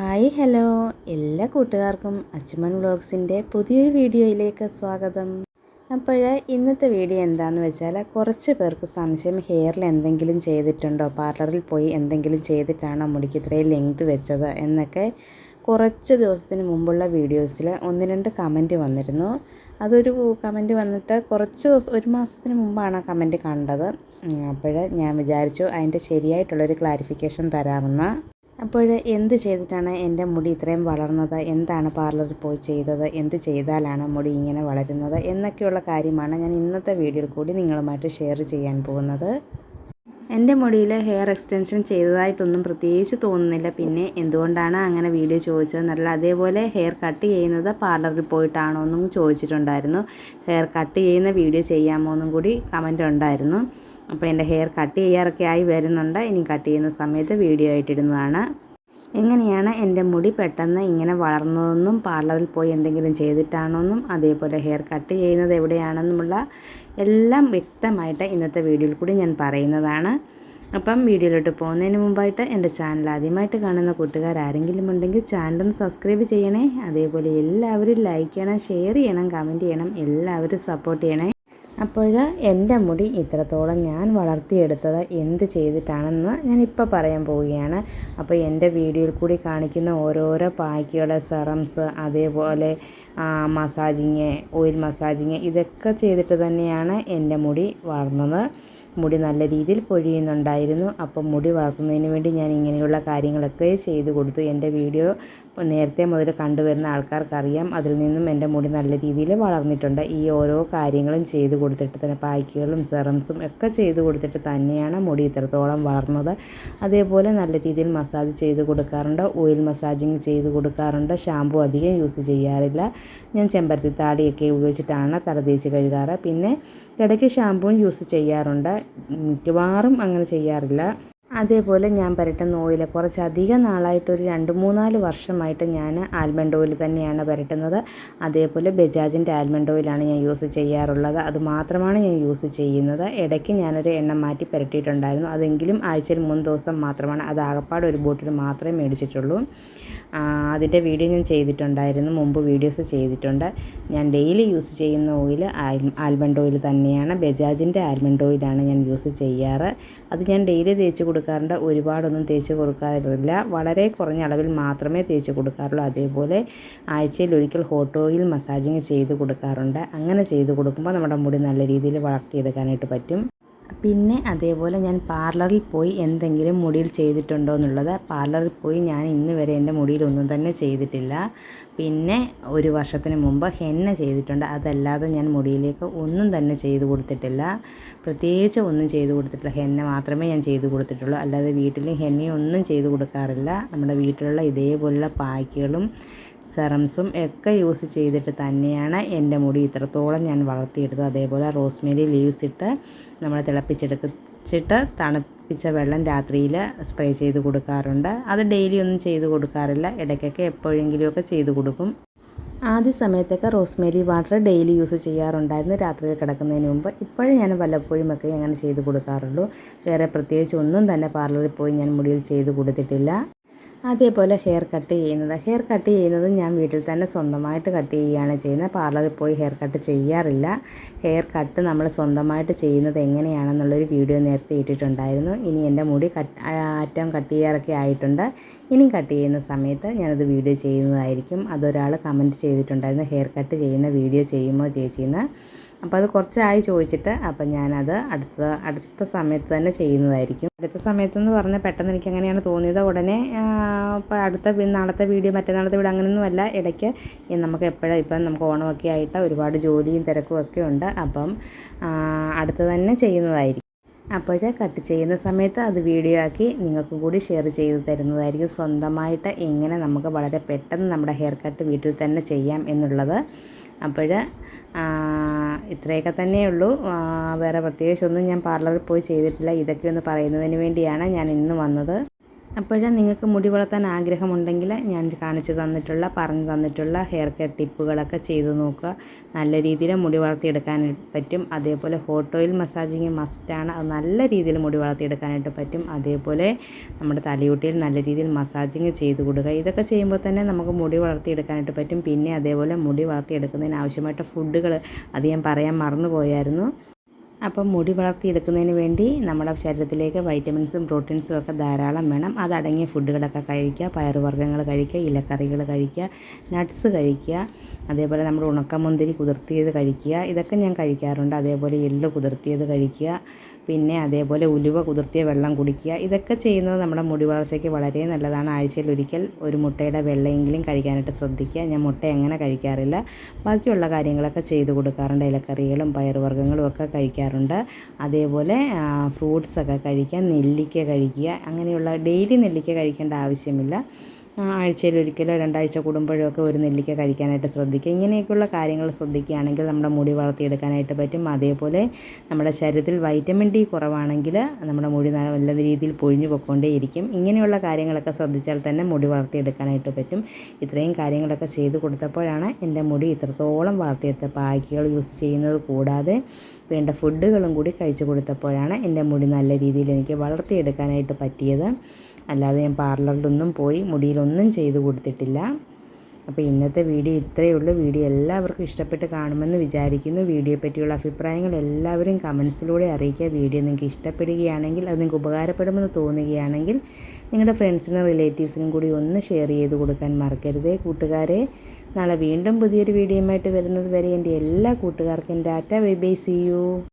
Hi hello. എല്ലാ കൂട്ടുകാർക്കും അച്ചുമൻ വ്ളോഗ്സിന്റെ പുതിയൊരു വീഡിയോയിലേക്ക് സ്വാഗതം. അപ്പോൾ ഇന്നത്തെ വീഡിയോ എന്താണെന്ന് വെച്ചാൽ കുറച്ച് പേർക്ക് സംശയം ഹെയറിൽ എന്തെങ്കിലും ചെയ്തിട്ടുണ്ടോ? പാർലറിൽ പോയി എന്തെങ്കിലും ചെയ്തിട്ടാണോ മുടിക്ക് ഇത്രയും ലെങ്ത് വെച്ചത് എന്നൊക്കെ കുറച്ച് ദിവസത്തിന് മുമ്പുള്ള വീഡിയോസിൽ ഒന്ന് രണ്ട് കമന്റ് വന്നിരുന്നു. അതൊരു കമന്റ് വന്നിട്ട് കുറച്ച് ദിവസം ഒരു മാസത്തിന് മുമ്പാണ് ആ കമന്റ് കണ്ടത്. അപ്പോൾ ഞാൻ വിചാരിച്ചു അതിന്റെ ശരിയായിട്ടുള്ളൊരു ക്ലാരിഫിക്കേഷൻ തരാമെന്ന്. അപ്പോൾ എന്ത് ചെയ്തിട്ടാണ് എന്റെ മുടി ഇത്രയും വളർന്നത്? എന്താണ് പാർലറിൽ പോയി ചെയ്തത്? എന്ത് ചെയ്താലാണ് മുടി ഇങ്ങനെ വളരുന്നത്? എന്നൊക്കെയുള്ള കാര്യമാണ് ഞാൻ ഇന്നത്തെ വീഡിയോയിൽ കൂടി നിങ്ങളുമായിട്ട് ഷെയർ ചെയ്യാൻ പോകുന്നത്. എന്റെ മുടിയിൽ ഹെയർ എക്സ്റ്റൻഷൻ ചെയ്തതായിട്ടൊന്നും പ്രത്യേകിച്ച് തോന്നുന്നില്ല. പിന്നെ എന്തുകൊണ്ടാണ് അങ്ങനെ വീഡിയോ ചോദിച്ചതെന്നല്ല അതേപോലെ ഹെയർ കട്ട് ചെയ്യുന്നത് പാർലറിൽ പോയിട്ടാണോ എന്നും ചോദിച്ചിട്ടുണ്ടായിരുന്നു. ഹെയർ കട്ട് ചെയ്യുന്ന വീഡിയോ ചെയ്യാമോ എന്നും കൂടി കമന്റ് ഉണ്ടായിരുന്നു. അപ്പോൾ എന്റെ ഹെയർ കട്ട് ചെയ്യാറൊക്കെ ആയി വരുന്നുണ്ട്. ഇനി കട്ട് ചെയ്യുന്ന സമയത്ത് വീഡിയോ ആയിട്ടിടുന്നതാണ് എങ്ങനെയാണ് എന്റെ മുടി പെട്ടെന്ന് ഇങ്ങനെ വളർന്നതെന്നും പാർലറിൽ പോയി എന്തെങ്കിലും ചെയ്തിട്ടാണോന്നും അതേപോലെ ഹെയർ കട്ട് ചെയ്യുന്നത് എവിടെയാണെന്നുമുള്ള എല്ലാം വ്യക്തമായിട്ട് ഇന്നത്തെ വീഡിയോയിൽ കൂടി ഞാൻ പറയുന്നതാണ്. അപ്പം വീഡിയോയിലോട്ട് പോകുന്നതിന് മുമ്പായിട്ട് എന്റെ ചാനൽ ആദ്യമായിട്ട് കാണുന്ന കൂട്ടുകാർ ആരെങ്കിലും ഉണ്ടെങ്കിൽ ചാനലൊന്ന് സബ്സ്ക്രൈബ് ചെയ്യണേ. അതേപോലെ എല്ലാവരും ലൈക്ക് ചെയ്യണം ഷെയർ ചെയ്യണം കമന്റ് ചെയ്യണം എല്ലാവരും സപ്പോർട്ട് ചെയ്യണേ. അപ്പോൾ എന്റെ മുടി ഇത്രത്തോളം ഞാൻ വളർത്തിയെടുത്തത് എന്ത് ചെയ്തിട്ടാണെന്ന് ഞാൻ ഇപ്പോൾ പറയാൻ പോവുകയാണ്. അപ്പോൾ എന്റെ വീഡിയോയിൽ കൂടി കാണിക്കുന്ന ഓരോരോ പായ്ക്കുകൾ സെറംസ് അതേപോലെ മസാജിങ് ഓയിൽ മസാജിങ് ഇതൊക്കെ ചെയ്തിട്ട് തന്നെയാണ് എന്റെ മുടി വളർന്നത്. മുടി നല്ല രീതിയിൽ പൊഴിയുന്നുണ്ടായിരുന്നു. അപ്പം മുടി വളർത്തുന്നതിന് വേണ്ടി ഞാൻ ഇങ്ങനെയുള്ള കാര്യങ്ങളൊക്കെ ചെയ്തു കൊടുത്തു. എന്റെ വീഡിയോ നേരത്തെ മുതൽ കണ്ടുവരുന്ന ആൾക്കാർക്കറിയാം. അതിൽ നിന്നും എന്റെ മുടി നല്ല രീതിയിൽ വളർന്നിട്ടുണ്ട്. ഈ ഓരോ കാര്യങ്ങളും ചെയ്ത് കൊടുത്തിട്ട് തന്നെ പായ്ക്കുകളും സെറംസും ഒക്കെ ചെയ്ത് കൊടുത്തിട്ട് തന്നെയാണ് മുടി ഇത്രത്തോളം വളർന്നത്. അതേപോലെ നല്ല രീതിയിൽ മസാജ് ചെയ്ത് കൊടുക്കാറുണ്ട്. ഓയിൽ മസാജിങ് ചെയ്ത് കൊടുക്കാറുണ്ട്. ഷാമ്പു അധികം യൂസ് ചെയ്യാറില്ല. ഞാൻ ചെമ്പരത്തി താടിയൊക്കെ ഉപയോഗിച്ചിട്ടാണ് തല തേച്ച് കഴുകാറ്. പിന്നെ ഇടയ്ക്ക് ഷാമ്പുവും യൂസ് ചെയ്യാറുണ്ട്. മിക്കവാറും അങ്ങനെ ചെയ്യാറില്ല. അതേപോലെ ഞാൻ പുരട്ടുന്ന ഓയിൽ കുറച്ചധികം നാളായിട്ട് ഒരു രണ്ട് മൂന്നാൽ വർഷമായിട്ട് ഞാൻ ആൽമണ്ട് ഓയിൽ തന്നെയാണ് പുരട്ടുന്നത്. അതേപോലെ ബജാജിന്റെ ആൽമണ്ട് ഓയിലാണ് ഞാൻ യൂസ് ചെയ്യാറുള്ളത്. അത് മാത്രമാണ് ഞാൻ യൂസ് ചെയ്യുന്നത്. ഇടയ്ക്ക് ഞാനൊരു എണ്ണ മാറ്റി പുരട്ടിയിട്ടുണ്ടായിരുന്നു. അതെങ്കിലും ആഴ്ചയിൽ മൂന്ന് ദിവസം മാത്രമാണ്. അത് ആകപ്പാട് ഒരു ബോട്ടിൽ മാത്രമേ മേടിച്ചിട്ടുള്ളൂ. അതിന്റെ വീഡിയോ ഞാൻ ചെയ്തിട്ടുണ്ടായിരുന്നു. മുമ്പ് വീഡിയോസ് ചെയ്തിട്ടുണ്ട്. ഞാൻ ഡെയിലി യൂസ് ചെയ്യുന്ന ഓയിൽ ആൽമണ്ട് ഓയിൽ തന്നെയാണ്. ബജാജിന്റെ ആൽമണ്ട് ഓയിലാണ് ഞാൻ യൂസ് ചെയ്യാറ്. അത് ഞാൻ ഡെയിലി തേച്ച് കൊടുക്കാറുണ്ട്. ഒരുപാടൊന്നും തേച്ച് കൊടുക്കാറില്ല വളരെ കുറഞ്ഞ അളവിൽ മാത്രമേ തേച്ച് കൊടുക്കാറുള്ളൂ. അതേപോലെ ആഴ്ചയിൽ ഒരിക്കൽ ഹോട്ട് ഓയിൽ മസാജിങ് ചെയ്ത് കൊടുക്കാറുണ്ട്. അങ്ങനെ ചെയ്ത് കൊടുക്കുമ്പോൾ നമ്മുടെ മുടി നല്ല രീതിയിൽ വളർത്തിയെടുക്കാനായിട്ട് പറ്റും. പിന്നെ അതേപോലെ ഞാൻ പാർലറിൽ പോയി എന്തെങ്കിലും മുടിയിൽ ചെയ്തിട്ടുണ്ടോ എന്നുള്ളത്. പാർലറിൽ പോയി ഞാൻ ഇന്ന് വരെ എന്റെ മുടിയിലൊന്നും തന്നെ ചെയ്തിട്ടില്ല. പിന്നെ ഒരു വർഷത്തിന് മുമ്പ് ഹെന്ന ചെയ്തിട്ടുണ്ട്. അതല്ലാതെ ഞാൻ മുടിയിലേക്ക് ഒന്നും തന്നെ ചെയ്തു കൊടുത്തിട്ടില്ല. പ്രത്യേകിച്ച് ഒന്നും ചെയ്തു കൊടുത്തിട്ടില്ല. ഹെന്ന മാത്രമേ ഞാൻ ചെയ്തു കൊടുത്തിട്ടുള്ളൂ. അല്ലാതെ വീട്ടിൽ ഹെന്നയൊന്നും ചെയ്തു കൊടുക്കാറില്ല. നമ്മുടെ വീട്ടിലുള്ള ഇതേപോലുള്ള പായ്ക്കുകളും സെറംസും ഒക്കെ യൂസ് ചെയ്തിട്ട് തന്നെയാണ് എന്റെ മുടി ഇത്രത്തോളം ഞാൻ വളർത്തിയെടുത്തത്. അതേപോലെ റോസ്മേരി ലീവ്സ് ഇട്ട് നമ്മൾ തിളപ്പിച്ചെടുച്ചിട്ട് തണുപ്പിച്ച വെള്ളം രാത്രിയിൽ സ്പ്രേ ചെയ്ത് കൊടുക്കാറുണ്ട്. അത് ഡെയിലി ഒന്നും ചെയ്ത് കൊടുക്കാറില്ല. ഇടയ്ക്കൊക്കെ എപ്പോഴെങ്കിലുമൊക്കെ ചെയ്ത് കൊടുക്കും. ആദ്യ സമയത്തൊക്കെ റോസ്മേരി വാട്ടർ ഡെയിലി യൂസ് ചെയ്യാറുണ്ടായിരുന്നു. രാത്രിയിൽ കിടക്കുന്നതിന് മുമ്പ്. ഇപ്പോഴും ഞാൻ വല്ലപ്പോഴും ഒക്കെ അങ്ങനെ ചെയ്ത് കൊടുക്കാറുള്ളൂ. വേറെ പ്രത്യേകിച്ച് ഒന്നും തന്നെ പാർലറിൽ പോയി ഞാൻ മുടിയിൽ ചെയ്ത് കൊടുത്തിട്ടില്ല. അതേപോലെ ഹെയർ കട്ട് ചെയ്യുന്നത്. ഹെയർ കട്ട് ചെയ്യുന്നത് ഞാൻ വീട്ടിൽ തന്നെ സ്വന്തമായിട്ട് കട്ട് ചെയ്യുകയാണ് ചെയ്യുന്നത്. പാർലറിൽ പോയി ഹെയർ കട്ട് ചെയ്യാറില്ല. ഹെയർ കട്ട് നമ്മൾ സ്വന്തമായിട്ട് ചെയ്യുന്നത് എങ്ങനെയാണെന്നുള്ളൊരു വീഡിയോ നേരത്തെ ഇട്ടിട്ടുണ്ടായിരുന്നു. ഇനി എന്റെ മുടി കട്ട് അറ്റം കട്ട് ചെയ്യാറൊക്കെ ആയിട്ടുണ്ട്. ഇനി കട്ട് ചെയ്യുന്ന സമയത്ത് ഞാനത് വീഡിയോ ചെയ്യുന്നതായിരിക്കും. അതൊരാൾ കമന്റ് ചെയ്തിട്ടുണ്ടായിരുന്നു. ഹെയർ കട്ട് ചെയ്യുന്ന വീഡിയോ ചെയ്യുമോ ചേച്ചിയെന്ന് അപ്പോൾ അത് കുറച്ചായി ചോദിച്ചിട്ട് അപ്പം ഞാനത് അടുത്ത അടുത്ത സമയത്ത് തന്നെ ചെയ്യുന്നതായിരിക്കും. അടുത്ത സമയത്തെന്ന് പറഞ്ഞാൽ പെട്ടെന്ന് എനിക്ക് അങ്ങനെയാണ് തോന്നിയത്. ഉടനെ ഇപ്പോൾ അടുത്ത നാളത്തെ വീഡിയോ മറ്റന്നാളത്തെ വീഡിയോ അങ്ങനെയൊന്നുമല്ല ഇടയ്ക്ക് നമുക്ക് എപ്പോഴും ഇപ്പം നമുക്ക് ഓണമൊക്കെ ആയിട്ട് ഒരുപാട് ജോലിയും തിരക്കും ഒക്കെ ഉണ്ട്. അപ്പം അടുത്ത് തന്നെ ചെയ്യുന്നതായിരിക്കും. അപ്പോൾ കട്ട് ചെയ്യുന്ന സമയത്ത് അത് വീഡിയോ ആക്കി നിങ്ങൾക്ക് കൂടി ഷെയർ ചെയ്ത് തരുന്നതായിരിക്കും. സ്വന്തമായിട്ട് എങ്ങനെ നമുക്ക് വളരെ പെട്ടെന്ന് നമ്മുടെ ഹെയർ കട്ട് വീട്ടിൽ തന്നെ ചെയ്യാം എന്നുള്ളത്. അപ്പോൾ ഇത്രയൊക്കെ തന്നെയുള്ളൂ വേറെ പ്രത്യേകിച്ചൊന്നും ഞാൻ പാർലറിൽ പോയി ചെയ്തിട്ടില്ല. ഇതൊക്കെ ഒന്ന് പറയുന്നതിന് വേണ്ടിയാണ് ഞാൻ ഇന്ന് വന്നത്. അപ്പോഴും നിങ്ങൾക്ക് മുടി വളർത്താൻ ആഗ്രഹമുണ്ടെങ്കിൽ ഞാൻ കാണിച്ചു തന്നിട്ടുള്ള പറഞ്ഞു തന്നിട്ടുള്ള ഹെയർ കെയർ ടിപ്പുകളൊക്കെ ചെയ്തു നോക്കുക. നല്ല രീതിയിൽ മുടി വളർത്തിയെടുക്കാൻ പറ്റും. അതേപോലെ ഹോട്ട് ഓയിൽ മസാജിങ് മസ്റ്റാണ് അത് നല്ല രീതിയിൽ മുടി വളർത്തിയെടുക്കാനായിട്ട് പറ്റും. അതേപോലെ നമ്മുടെ തലയൂട്ടിയിൽ നല്ല രീതിയിൽ മസാജിങ് ചെയ്ത് കൊടുക്കുക. ഇതൊക്കെ ചെയ്യുമ്പോൾ തന്നെ നമുക്ക് മുടി വളർത്തിയെടുക്കാനായിട്ട് പറ്റും. പിന്നെ അതേപോലെ മുടി വളർത്തിയെടുക്കുന്നതിന് ആവശ്യമായിട്ട് ഫുഡുകൾ അത് ഞാൻ പറയാൻ മറന്നുപോയായിരുന്നു. അപ്പം മുടി വളർത്തിയെടുക്കുന്നതിന് വേണ്ടി നമ്മുടെ ശരീരത്തിലേക്ക് വൈറ്റമിൻസും പ്രോട്ടീൻസും ഒക്കെ ധാരാളം വേണം. അതടങ്ങിയ ഫുഡുകളൊക്കെ കഴിക്കുക പയറുവർഗങ്ങൾ കഴിക്കുക ഇലക്കറികൾ കഴിക്കുക നട്ട്സ് കഴിക്കുക അതേപോലെ നമ്മുടെ ഉണക്കമുന്തിരി കുതിർത്തിയത് കഴിക്കുക. ഇതൊക്കെ ഞാൻ കഴിക്കാറുണ്ട്. അതേപോലെ എള്ള് കുതിർത്തിയത് കഴിക്കുക. പിന്നെ അതേപോലെ ഉലുവ കുതിർത്തിയ വെള്ളം കുടിക്കുക. ഇതൊക്കെ ചെയ്യുന്നത് നമ്മുടെ മുടി വളർച്ചയ്ക്ക് വളരെ നല്ലതാണ്. ആഴ്ചയിൽ ഒരിക്കൽ ഒരു മുട്ടയുടെ വെള്ളയെങ്കിലും കഴിക്കാനായിട്ട് ശ്രദ്ധിക്കുക. ഞാൻ മുട്ട എങ്ങനെ കഴിക്കാറില്ല? ബാക്കിയുള്ള കാര്യങ്ങളൊക്കെ ചെയ്ത് കൊടുക്കാറുണ്ട്. ഇലക്കറികളും പയറുവർഗങ്ങളും ഒക്കെ കഴിക്കാറുണ്ട്. അതേപോലെ ഫ്രൂട്ട്സൊക്കെ കഴിക്കുക. നെല്ലിക്ക കഴിക്കുക. അങ്ങനെയുള്ള ഡെയിലി നെല്ലിക്ക കഴിക്കേണ്ട ആവശ്യമില്ല. ആഴ്ചയിൽ ഒരിക്കലോ രണ്ടാഴ്ച കൂടുമ്പോഴോ ഒക്കെ ഒരു നെല്ലിക്ക കഴിക്കാനായിട്ട് ശ്രദ്ധിക്കുക. ഇങ്ങനെയൊക്കെയുള്ള കാര്യങ്ങൾ ശ്രദ്ധിക്കുകയാണെങ്കിൽ നമ്മുടെ മുടി വളർത്തിയെടുക്കാനായിട്ട് പറ്റും. അതേപോലെ നമ്മുടെ ശരീരത്തിൽ വൈറ്റമിൻ ഡി കുറവാണെങ്കിൽ നമ്മുടെ മുടി നല്ല രീതിയിൽ പൊഴിഞ്ഞു പൊയ്ക്കൊണ്ടേയിരിക്കും. ഇങ്ങനെയുള്ള കാര്യങ്ങളൊക്കെ ശ്രദ്ധിച്ചാൽ തന്നെ മുടി വളർത്തിയെടുക്കാനായിട്ട് പറ്റും. ഇത്രയും കാര്യങ്ങളൊക്കെ ചെയ്തു കൊടുത്തപ്പോഴാണ് എന്റെ മുടി ഇത്രത്തോളം വളർത്തിയെടുത്ത പായ്ക്കുകൾ യൂസ് ചെയ്യുന്നത്. കൂടാതെ വേണ്ട ഫുഡുകളും കൂടി കഴിച്ചു കൊടുത്തപ്പോഴാണ് എന്റെ മുടി നല്ല രീതിയിൽ എനിക്ക് വളർത്തിയെടുക്കാനായിട്ട് പറ്റിയത്. അല്ലാതെ ഞാൻ പാർലറിലൊന്നും പോയി മുടിയിലൊന്നും ചെയ്ത് കൊടുത്തിട്ടില്ല. അപ്പോൾ ഇന്നത്തെ വീഡിയോ ഇത്രയേ ഉള്ളൂ. വീഡിയോ എല്ലാവർക്കും ഇഷ്ടപ്പെട്ട് കാണുമെന്ന് വിചാരിക്കുന്നു. വീഡിയോയെ പറ്റിയുള്ള അഭിപ്രായങ്ങൾ എല്ലാവരും കമൻസിലൂടെ അറിയിക്കുക. വീഡിയോ നിങ്ങൾക്ക് ഇഷ്ടപ്പെടുകയാണെങ്കിൽ അത് നിങ്ങൾക്ക് ഉപകാരപ്പെടുമെന്ന് തോന്നുകയാണെങ്കിൽ നിങ്ങളുടെ ഫ്രണ്ട്സിനും റിലേറ്റീവ്സിനും കൂടി ഒന്ന് ഷെയർ ചെയ്ത് കൊടുക്കാൻ മറക്കരുതേ. കൂട്ടുകാരെ നാളെ വീണ്ടും പുതിയൊരു വീഡിയോയുമായിട്ട് വരുന്നത് വരെ എന്റെ എല്ലാ കൂട്ടുകാർക്കും ഡാറ്റ ബൈ ബൈ. See you